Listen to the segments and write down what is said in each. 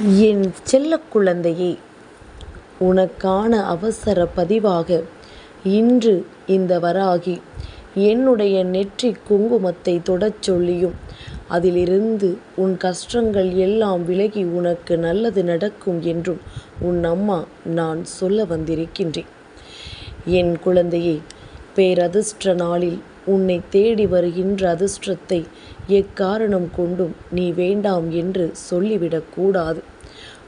என் செல்ல குழந்தையே உனக்கான அவசர பதிவாக இன்று இந்த வராகி என்னுடைய நெற்றி குங்குமத்தை தொடச் சொல்லியும். அதிலிருந்து உன் கஷ்டங்கள் எல்லாம் விலகி உனக்கு நல்லது நடக்கும் என்றும் உன் அம்மா நான் சொல்ல வந்திருக்கின்றேன். என் குழந்தையே பேரதிர்ஷ்ட நாளில் உன்னை தேடி வருகின்ற அதிர்ஷ்டத்தை எக்காரணம் கொண்டும் நீ வேண்டாம் என்று சொல்லிவிடக்கூடாது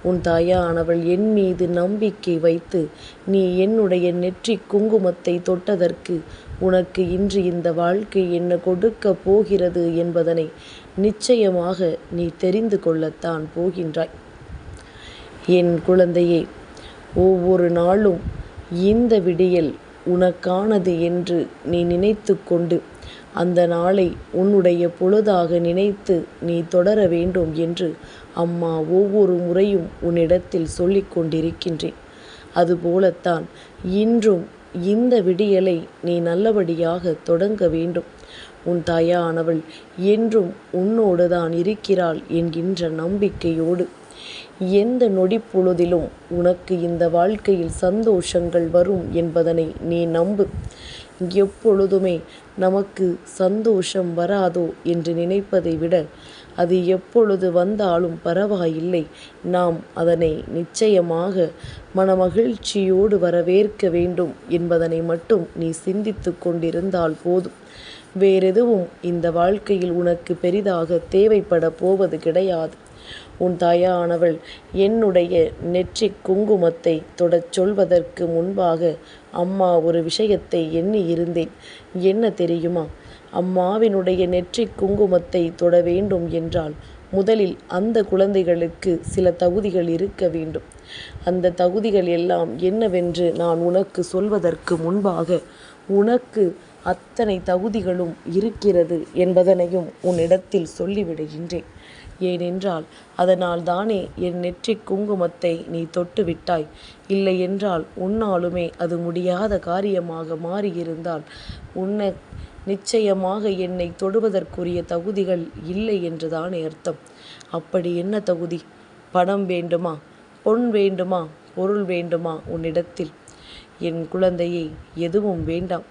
உன் தாயானவள் என் மீது நம்பிக்கை வைத்து நீ என்னுடைய நெற்றி குங்குமத்தை தொட்டதற்கு உனக்கு இன்று இந்த வாழ்க்கை என்ன கொடுக்க போகிறது என்பதனை நிச்சயமாக நீ தெரிந்து கொள்ளத்தான் போகின்றாய். என் குழந்தையே ஒவ்வொரு நாளும் இந்த விடியல் உனக்கானது என்று நீ நினைத்து கொண்டு அந்த நாளை உன்னுடைய பொழுதாக நினைத்து நீ தொடர வேண்டும் என்று அம்மா ஒவ்வொரு முறையும் உன்னிடத்தில் சொல்லிக் கொண்டிருக்கின்றேன். அதுபோலத்தான் இன்றும் இந்த விடியலை நீ நல்லபடியாக தொடங்க வேண்டும். உன் தாயானவள் என்றும் உன்னோடு தான் இருக்கிறாள் என்கின்ற நம்பிக்கையோடு. எந்த நொடிப்பொழுதிலும் உனக்கு இந்த வாழ்க்கையில் சந்தோஷங்கள் வரும் என்பதனை நீ நம்பு. எப்பொழுதுமே நமக்கு சந்தோஷம் வராதோ என்று நினைப்பதை விட அது எப்பொழுது வந்தாலும் பரவாயில்லை. நாம் அதனை நிச்சயமாக மனமகிழ்ச்சியோடு வரவேற்க வேண்டும் என்பதனை மட்டும் நீ சிந்தித்து கொண்டிருந்தால் போதும். வேறெதுவும் இந்த வாழ்க்கையில் உனக்கு பெரிதாக தேவைப்பட போவது கிடையாது. உன் தாயானவள் என்னுடைய நெற்றிக் குங்குமத்தை தொடச் சொல்வதற்கு முன்பாக அம்மா ஒரு விஷயத்தை எண்ணி இருந்தேன் என்ன தெரியுமா? அம்மாவினுடைய நெற்றிக் குங்குமத்தை தொட வேண்டும் என்றால் முதலில் அந்த குழந்தைகளுக்கு சில தகுதிகள் இருக்க வேண்டும். அந்த தகுதிகள் எல்லாம் என்னவென்று நான் உனக்கு சொல்வதற்கு முன்பாக உனக்கு அத்தனை தகுதிகளும் இருக்கிறது என்பதனையும் உன்னிடத்தில் சொல்லிவிடுகின்றேன். ஏனென்றால் அதனால் தானே என் நெற்றி குங்குமத்தை நீ தொட்டு விட்டாய் இல்லை என்றால் உன்னாலுமே அது முடியாத காரியமாக மாறியிருந்தால் உன்னை நிச்சயமாக என்னை தொடுவதற்குரிய தகுதிகள் இல்லை என்றுதானே அர்த்தம். அப்படி என்ன தகுதி? பணம் வேண்டுமா? பொன் வேண்டுமா? பொருள் வேண்டுமா உன்னிடத்தில்? என் குழந்தையை எதுவும் வேண்டாம்.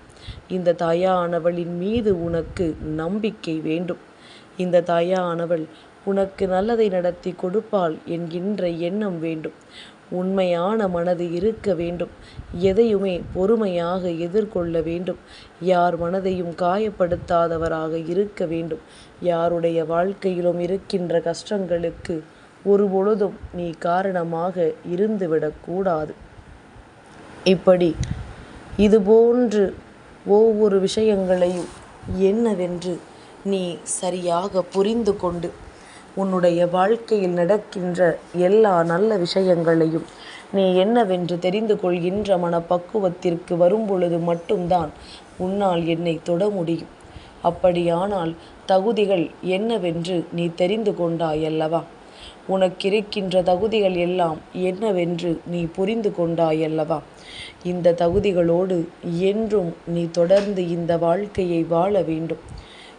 இந்த தாயானவளின் மீது உனக்கு நம்பிக்கை வேண்டும். இந்த தாயானவள் உனக்கு நல்லதை நடத்தி கொடுப்பாள் என்கின்ற எண்ணம் வேண்டும். உண்மையான மனது இருக்க வேண்டும். எதையுமே பொறுமையாக எதிர்கொள்ள வேண்டும். யார் மனதையும் காயப்படுத்தாதவராக இருக்க வேண்டும். யாருடைய வாழ்க்கையிலும் இருக்கின்ற கஷ்டங்களுக்கு ஒரு பொழுதும் நீ காரணமாக இருந்துவிடக்கூடாது இப்படி இதுபோன்று ஒவ்வொரு விஷயங்களையும் என்னவென்று நீ சரியாக புரிந்து கொண்டு உன்னுடைய வாழ்க்கையில் நடக்கின்ற எல்லா நல்ல விஷயங்களையும் நீ என்னவென்று தெரிந்து கொள்கின்ற மனப்பக்குவத்திற்கு வரும்பொழுது மட்டும்தான் உன்னால் என்னை தொட முடியும். அப்படியானால் தகுதிகள் என்னவென்று நீ தெரிந்து கொண்டாயல்லவா? உனக்கிருக்கின்ற தகுதிகள் எல்லாம் என்னவென்று நீ புரிந்து கொண்டாயல்லவா? இந்த தகுதிகளோடு என்றும் நீ தொடர்ந்து இந்த வாழ்க்கையை வாழ வேண்டும்.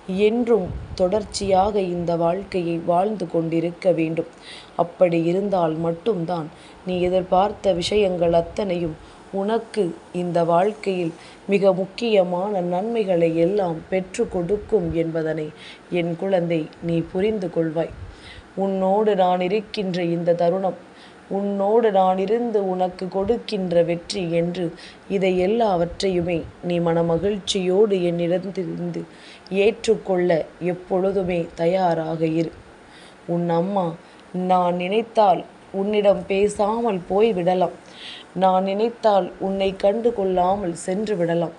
என்றும் தொடர்ச்சியாக இந்த வாழ்க்கையை வாழ்ந்து கொண்டிருக்க வேண்டும். அப்படி இருந்தால் மட்டும்தான் நீ எதிர்பார்த்த விஷயங்கள் அத்தனையும் உனக்கு இந்த வாழ்க்கையில் மிக முக்கியமான நன்மைகளை எல்லாம் பெற்று கொடுக்கும் என்பதனை என் குழந்தை நீ புரிந்து கொள்வாய். உன்னோடு நான் இருக்கின்ற இந்த தருணம் உன்னோடு நான் இருந்து உனக்கு கொடுக்கின்ற வெற்றி என்று இதை எல்லாவற்றையுமே நீ மனமகிழ்ச்சியோடு என்னிடத்திலிருந்து ஏற்றுக்கொள்ள எப்பொழுதுமே தயாராக இரு. உன் அம்மா நான் நினைத்தால் உன்னிடம் பேசாமல் போய் விடலாம் நான் நினைத்தால் உன்னை கண்டு கொள்ளாமல் சென்று விடலாம்.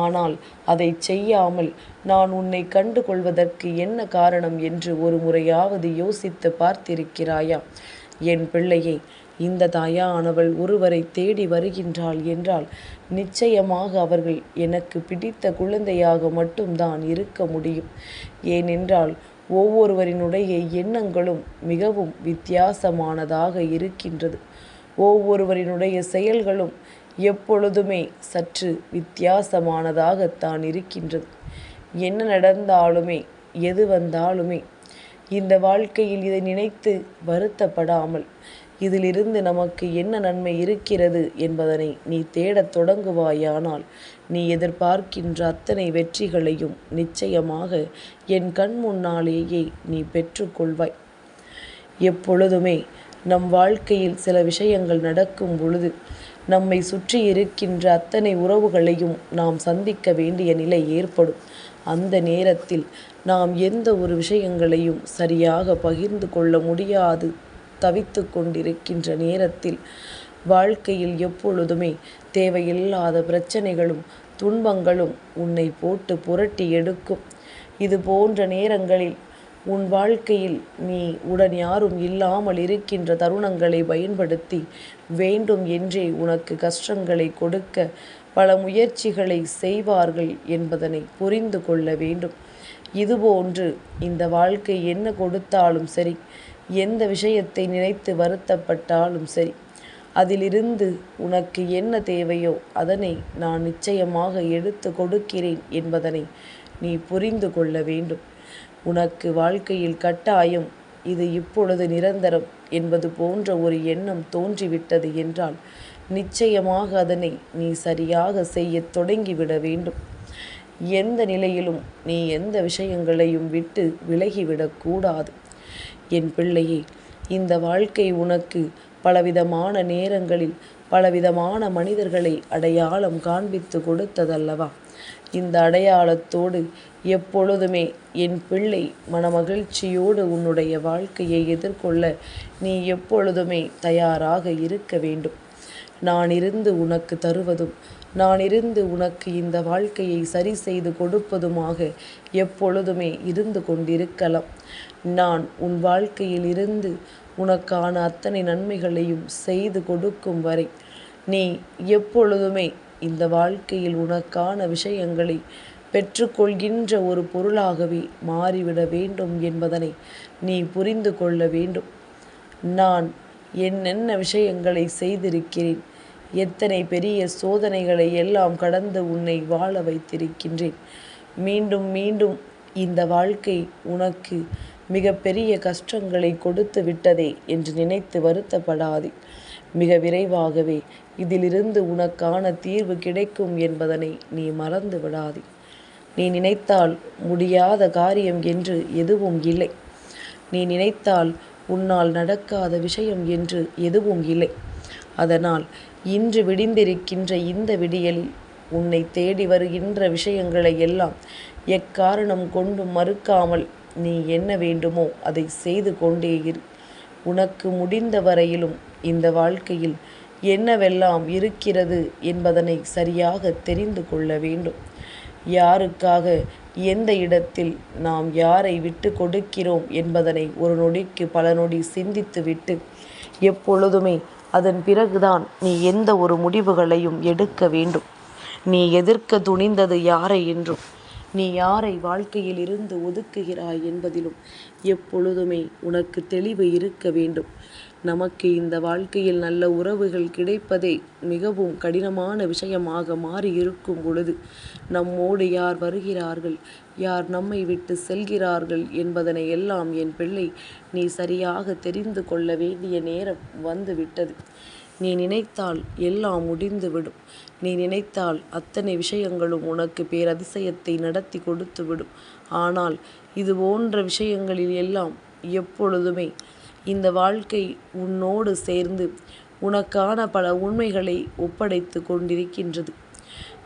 ஆனால் அதை செய்யாமல் நான் உன்னை கண்டு கொள்வதற்கு என்ன காரணம் என்று ஒரு முறையாவது யோசித்து பார்த்திருக்கிறாயா? என் பிள்ளையை இந்த தாயானவள் ஒருவரை தேடி வருகின்றாள் என்றால் நிச்சயமாக அவர்கள் எனக்கு பிடித்த குழந்தையாக மட்டும்தான் இருக்க முடியும். ஏனென்றால் ஒவ்வொருவரினுடைய எண்ணங்களும் மிகவும் வித்தியாசமானதாக இருக்கின்றது. ஒவ்வொருவரினுடைய செயல்களும் எப்பொழுதுமே சற்று வித்தியாசமானதாகத்தான் இருக்கின்றது. என்ன நடந்தாலுமே எது வந்தாலுமே இந்த வாழ்க்கையில் இதை நினைத்து வருத்தப்படாமல் இதிலிருந்து நமக்கு என்ன நன்மை இருக்கிறது என்பதனை நீ தேடத் தொடங்குவாயானால் நீ எதிர்பார்க்கின்ற அத்தனை வெற்றிகளையும் நிச்சயமாக என் கண் முன்னாலேயே நீ பெற்றுக்கொள்வாய் எப்பொழுதுமே நம் வாழ்க்கையில் சில விஷயங்கள் நடக்கும் பொழுது நம்மை சுற்றி இருக்கின்ற அத்தனை உறவுகளையும் நாம் சந்திக்க வேண்டிய நிலை ஏற்படும். அந்த நேரத்தில் நாம் எந்த ஒரு விஷயங்களையும் சரியாக பகிர்ந்து கொள்ள முடியாது. தவித்து கொண்டிருக்கின்ற நேரத்தில் வாழ்க்கையில் எப்பொழுதுமே தேவையில்லாத பிரச்சனைகளும் துன்பங்களும் உன்னை போட்டு புரட்டி எடுக்கும். இது போன்ற நேரங்களில் உன் வாழ்க்கையில் நீ உடன் யாரும் இல்லாமல் இருக்கின்ற தருணங்களை பயன்படுத்தி வேண்டும் என்றே உனக்கு கஷ்டங்களை கொடுக்க பல முயற்சிகளை செய்வார்கள் என்பதனை புரிந்து கொள்ள வேண்டும். இதுபோன்று இந்த வாழ்க்கை என்ன கொடுத்தாலும் சரி எந்த விஷயத்தை நினைத்து வருத்தப்பட்டாலும் சரி அதிலிருந்து உனக்கு என்ன தேவையோ அதனை நான் நிச்சயமாக எடுத்து கொடுக்கிறேன் என்பதனை நீ புரிந்து கொள்ள வேண்டும். உனக்கு வாழ்க்கையில் கட்டாயம் இது இப்பொழுது நிரந்தரம் என்பது போன்ற ஒரு எண்ணம் தோன்றிவிட்டது என்றால் நிச்சயமாக அதனை நீ சரியாக செய்ய தொடங்கிவிட வேண்டும். எந்த நிலையிலும் நீ எந்த விஷயங்களையும் விட்டு விலகிவிடக்கூடாது என் பிள்ளையே இந்த வாழ்க்கை உனக்கு பலவிதமான நேரங்களில் பலவிதமான மனிதர்களை அடையாளம் காண்பித்து கொடுத்ததல்லவா? இந்த அடையாளத்தோடு எப்பொழுதுமே என் பிள்ளை மனமகிழ்ச்சியோடு உன்னுடைய வாழ்க்கையை எதிர்கொள்ள நீ எப்பொழுதுமே தயாராக இருக்க வேண்டும். நான் இருந்து உனக்கு தருவதும் நான் இருந்து உனக்கு இந்த வாழ்க்கையை சரி செய்து கொடுப்பதுமாக எப்பொழுதுமே இருந்து கொண்டிருக்கலாம். நான் உன் வாழ்க்கையில் இருந்து உனக்கான அத்தனை நன்மைகளையும் செய்து கொடுக்கும் வரை நீ எப்பொழுதுமே இந்த வாழ்க்கையில் உனக்கான விஷயங்களை பெற்றுக்கொள்கின்ற ஒரு பொருளாகவே மாறிவிட வேண்டும் என்பதனை நீ புரிந்து கொள்ள வேண்டும். நான் என்னென்ன விஷயங்களை செய்திருக்கிறேன் எத்தனை பெரிய சோதனைகளை எல்லாம் கடந்து உன்னை வாழ வைத்திருக்கின்றேன். மீண்டும் மீண்டும் இந்த வாழ்க்கை உனக்கு மிக பெரிய கஷ்டங்களை கொடுத்து விட்டதே என்று நினைத்து வருத்தப்படாதே. மிக விரைவாகவே இதிலிருந்து உனக்கான தீர்வு கிடைக்கும் என்பதனை நீ மறந்து விடாதே. நீ நினைத்தால் முடியாத காரியம் என்று எதுவும் இல்லை. நீ நினைத்தால் உன்னால் நடக்காத விஷயம் என்று எதுவும் இல்லை. அதனால் இன்று விடிந்திருக்கின்ற இந்த விடியலில் உன்னை தேடி வருகின்ற விஷயங்களை எல்லாம் எக்காரணம் கொண்டும் மறுக்காமல் நீ என்ன வேண்டுமோ அதை செய்து கொண்டே இரு. உனக்கு முடிந்த வரையிலும் இந்த வாழ்க்கையில் என்னவெல்லாம் இருக்கிறது என்பதனை சரியாக தெரிந்து கொள்ள வேண்டும். யாருக்காக எந்த இடத்தில் நாம் யாரை விட்டு கொடுக்கிறோம் என்பதனை ஒரு நொடிக்கு பல நொடி சிந்தித்து விட்டு எப்பொழுதுமே அதன் பிறகுதான் நீ எந்த ஒரு முடிவுகளையும் எடுக்க வேண்டும். நீ எதிர்க்க துணிந்தது யாரை என்றும் நீ யாரை வாழ்க்கையில் இருந்து ஒதுக்குகிறாய் என்பதிலும் எப்பொழுதுமே உனக்கு தெளிவு இருக்க வேண்டும். நமக்கு இந்த வாழ்க்கையில் நல்ல உறவுகள் கிடைப்பதே மிகவும் கடினமான விஷயமாக மாறி இருக்கும் பொழுது நம்மோடு யார் வருகிறார்கள் யார் நம்மை விட்டு செல்கிறார்கள் என்பதனை எல்லாம் என் பிள்ளை நீ சரியாக தெரிந்து கொள்ள வேண்டிய நேரம் வந்துவிட்டது. நீ நினைத்தால் எல்லாம் முடிந்துவிடும். நீ நினைத்தால் அத்தனை விஷயங்களும் உனக்கு பேரதிசயத்தை நடத்தி கொடுத்துவிடும். ஆனால் இது போன்ற விஷயங்களில் எல்லாம் எப்பொழுதுமே இந்த வாழ்க்கை உன்னோடு சேர்ந்து உனக்கான பல உண்மைகளை ஒப்படைத்து கொண்டிருக்கின்றது.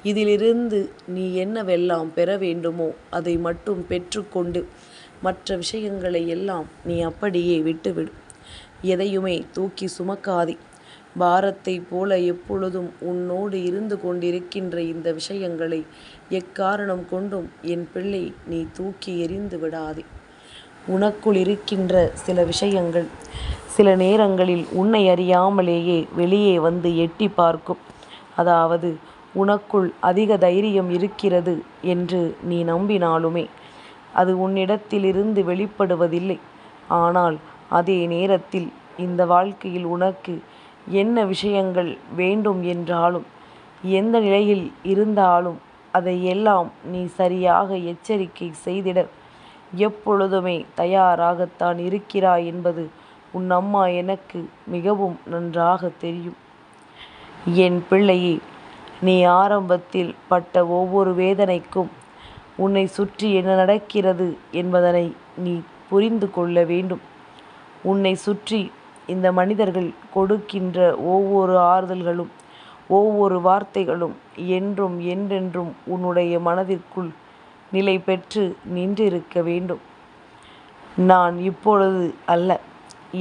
இதிலிருந்து நீ என்னவெல்லாம் பெற வேண்டுமோ அதை மட்டும் பெற்றுக்கொண்டு மற்ற விஷயங்களை எல்லாம் நீ அப்படியே விட்டுவிடு. எதையுமே தூக்கி சுமக்காதே. பாரத்தை போல எப்பொழுதும் உன்னோடு இருந்து கொண்டிருக்கின்ற இந்த விஷயங்களை எக்காரணம் கொண்டும் என் பிள்ளை நீ தூக்கி எறிந்து விடாதே. உனக்குள் இருக்கின்ற சில விஷயங்கள். சில நேரங்களில் உன்னை அறியாமலேயே வெளியே வந்து எட்டி பார்க்கும். அதாவது உனக்குள் அதிக தைரியம் இருக்கிறது என்று நீ நம்பினாலுமே அது உன்னிடத்திலிருந்து வெளிப்படுவதில்லை. ஆனால் அதே நேரத்தில் இந்த வாழ்க்கையில் உனக்கு என்ன விஷயங்கள் வேண்டும் என்றாலும் எந்த நிலையில் இருந்தாலும் அதை எல்லாம் நீ சரியாக எச்சரிக்கை செய்திட எப்பொழுதுமே தயாராகத்தான் இருக்கிறாய் என்பது உன் அம்மா எனக்கு மிகவும் நன்றாகத் தெரியும். என் பிள்ளையே நீ ஆரம்பத்தில் பட்ட ஒவ்வொரு வேதனைக்கும் உன்னை சுற்றி என்ன நடக்கிறது என்பதனை நீ புரிந்து கொள்ள வேண்டும். உன்னை சுற்றி இந்த மனிதர்கள் கொடுக்கின்ற ஒவ்வொரு ஆறுதல்களும் ஒவ்வொரு வார்த்தைகளும் என்றும் என்றென்றும் உன்னுடைய மனதிற்குள் நிலை பெற்று நின்றிருக்க வேண்டும். நான் இப்பொழுது அல்ல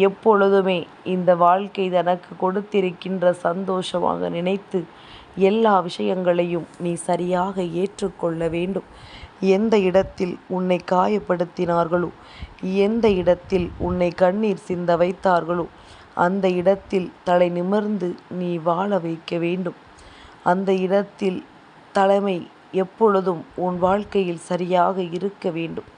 எப்பொழுதுமே இந்த வாழ்க்கை தனக்கு கொடுத்திருக்கின்ற சந்தோஷமாக நினைத்து எல்லா விஷயங்களையும் நீ சரியாக ஏற்றுக்கொள்ள வேண்டும். எந்த இடத்தில் உன்னை காயப்படுத்தினார்களோ எந்த இடத்தில் உன்னை கண்ணீர் சிந்த வைத்தார்களோ அந்த இடத்தில் தலை நிமிர்ந்து நீ வாழ வைக்க வேண்டும். அந்த இடத்தில் தலைமை எப்பொழுதும் உன் வாழ்க்கையில் சரியாக இருக்க வேண்டும்.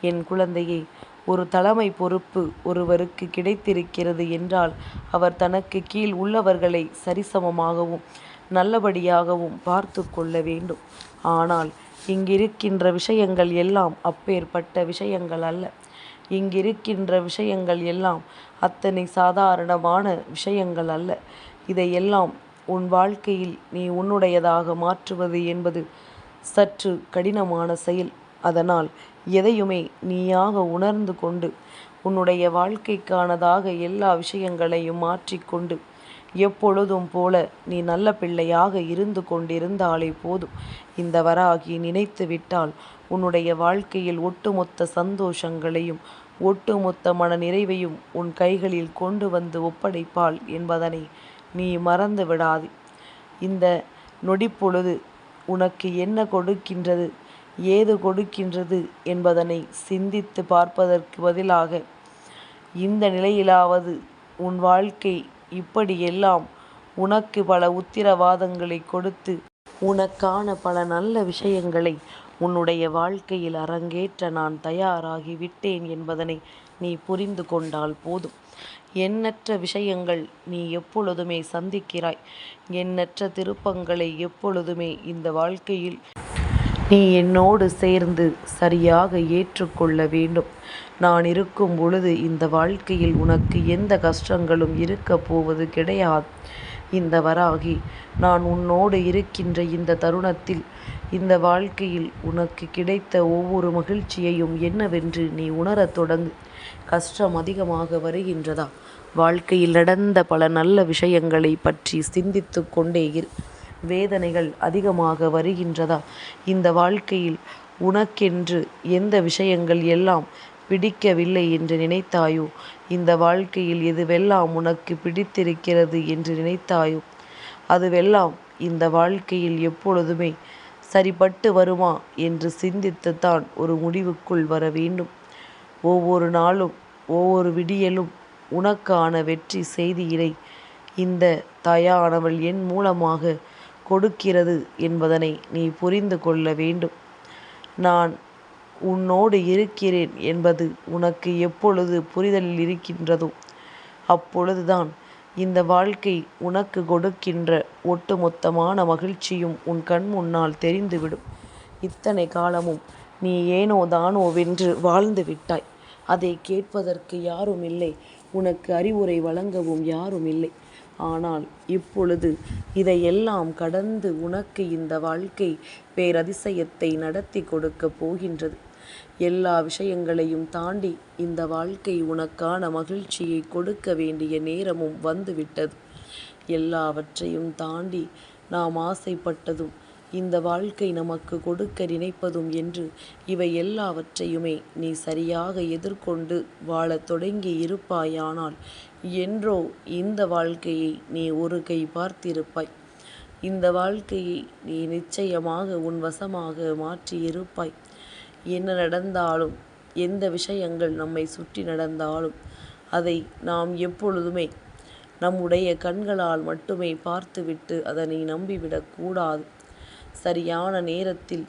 என் குழந்தையை ஒரு தலைமை பொறுப்பு ஒருவருக்கு கிடைத்திருக்கிறது என்றால் அவர் தனக்கு கீழ் உள்ளவர்களை சரிசமமாகவும் நல்லபடியாகவும் பார்த்து கொள்ள வேண்டும். ஆனால் இங்கிருக்கின்ற விஷயங்கள் எல்லாம் அப்பேற்பட்ட விஷயங்கள் அல்ல. இங்கிருக்கின்ற விஷயங்கள் எல்லாம் அத்தனை சாதாரணமான விஷயங்கள் அல்ல. இதையெல்லாம் உன் வாழ்க்கையில் நீ உன்னுடையதாக மாற்றுவது என்பது சற்று கடினமான செயல். அதனால் எதையுமே நீயாக உணர்ந்து கொண்டு உன்னுடைய வாழ்க்கைக்கானதாக எல்லா விஷயங்களையும் மாற்றிக்கொண்டு எப்பொழுதும் போல நீ நல்ல பிள்ளையாக இருந்து கொண்டிருந்தாலே போதும். இந்த வராகி நினைத்து விட்டால் உன்னுடைய வாழ்க்கையில் ஒட்டுமொத்த சந்தோஷங்களையும் ஒட்டுமொத்த மன நிறைவையும் உன் கைகளில் கொண்டு வந்து ஒப்படைப்பாள் என்பதனை நீ மறந்து விடாது இந்த நொடிப்பொழுது உனக்கு என்ன கொடுக்கின்றது ஏது கொடுக்கின்றது என்பதனை சிந்தித்துப் பார்ப்பதற்கு பதிலாக இந்த நிலையிலாவது உன் வாழ்க்கை இப்படியெல்லாம் உனக்கு பல உத்திரவாதங்களை கொடுத்து உனக்கான பல நல்ல விஷயங்களை உன்னுடைய வாழ்க்கையில் அரங்கேற்ற நான் தயாராகி விட்டேன் என்பதனை நீ புரிந்து கொண்டால் போதும். எண்ணற்ற விஷயங்கள் நீ எப்பொழுதுமே சந்திக்கிறாய். எண்ணற்ற திருப்பங்களை எப்பொழுதுமே இந்த வாழ்க்கையில் நீ என்னோடு சேர்ந்து சரியாக ஏற்றுக்கொள்ள வேண்டும். நான் இருக்கும் பொழுது இந்த வாழ்க்கையில் உனக்கு எந்த கஷ்டங்களும் இருக்கப் போவது கிடையாது. இந்த வராகி நான் உன்னோடு இருக்கின்ற இந்த தருணத்தில் இந்த வாழ்க்கையில் உனக்கு கிடைத்த ஒவ்வொரு மகிழ்ச்சியையும் என்னவென்று நீ உணரத் தொடங்கு. கஷ்டம் அதிகமாக வருகின்றதா? வாழ்க்கையில் நடந்த பல நல்ல விஷயங்களைப் பற்றி சிந்தித்துக் கொண்டே இரு. வேதனைகள் அதிகமாக வருகின்றதா? இந்த வாழ்க்கையில் உனக்கென்று எந்த விஷயங்கள் எல்லாம் பிடிக்கவில்லை என்று நினைத்தாயோ இந்த வாழ்க்கையில் எதுவெல்லாம் உனக்கு பிடித்திருக்கிறது என்று நினைத்தாயோ அதுவெல்லாம் இந்த வாழ்க்கையில் எப்பொழுதுமே சரிபட்டு வருமா என்று சிந்தித்து தான் ஒரு முடிவுக்குள் வர வேண்டும். ஒவ்வொரு நாளும் ஒவ்வொரு விடியலும் உனக்கான வெற்றி செய்தியினை இந்த தாயானவள் என் மூலமாக கொடுக்கிறது என்பதனை நீ புரிந்து கொள்ள வேண்டும். நான் உன்னோடு இருக்கிறேன் என்பது உனக்கு எப்பொழுது புரிதலில் இருக்கின்றதோ அப்பொழுதுதான் இந்த வாழ்க்கை உனக்கு கொடுக்கின்ற ஒட்டுமொத்தமான மகிழ்ச்சியும் உன் கண் முன்னால் தெரிந்துவிடும். இத்தனை காலமும் நீ ஏனோ தானோ வென்று வாழ்ந்து விட்டாய். அதைக் கேட்பதற்கு யாருமில்லை. உனக்கு அறிவுரை வழங்கவும் யாருமில்லை. ஆனால் இப்பொழுது இதையெல்லாம் கடந்து உனக்கு இந்த வாழ்க்கை பேரதிசயத்தை நடத்திக் கொடுக்கப் போகின்றது. எல்லா விஷயங்களையும் தாண்டி இந்த வாழ்க்கை உனக்கான மகிழ்ச்சியை கொடுக்க வேண்டிய நேரமும் வந்துவிட்டது எல்லாவற்றையும் தாண்டி நாம் ஆசைப்பட்டதும் இந்த வாழ்க்கை நமக்கு கொடுக்க நினைப்பதும் என்று இவை எல்லாவற்றையுமே நீ சரியாக எதிர்கொண்டு வாழத் தொடங்கி இருப்பாயானால் என்றோ இந்த வாழ்க்கையை நீ ஒரு கை பார்த்திருப்பாய். இந்த வாழ்க்கையை நீ நிச்சயமாக உன் வசமாக மாற்றியிருப்பாய். என்ன நடந்தாலும் எந்த விஷயங்கள் நம்மை சுற்றி நடந்தாலும் அதை நாம் எப்பொழுதுமே நம்முடைய கண்களால் மட்டுமே பார்த்துவிட்டு அதனை நம்பிவிடக்கூடாது சரியான நேரத்தில்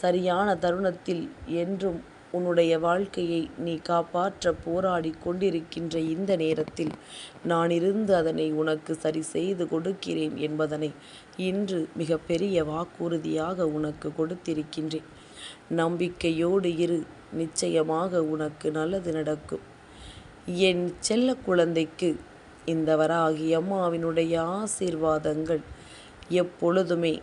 சரியான தருணத்தில் என்றும் உன்னுடைய வாழ்க்கையை நீ காப்பாற்ற போராடி கொண்டிருக்கின்ற இந்த நேரத்தில் நான் இருந்து அதனை உனக்கு சரி செய்து கொடுக்கிறேன் என்பதனை இன்று மிகப்பெரிய வாக்குறுதியாக உனக்கு கொடுத்திருக்கின்றேன். நம்பிக்கையோடு இரு. நிச்சயமாக உனக்கு நல்லது நடக்கும் என் செல்ல குழந்தைக்கு இந்த வராகி அம்மாவினுடைய ஆசீர்வாதங்கள் எப்பொழுதுமே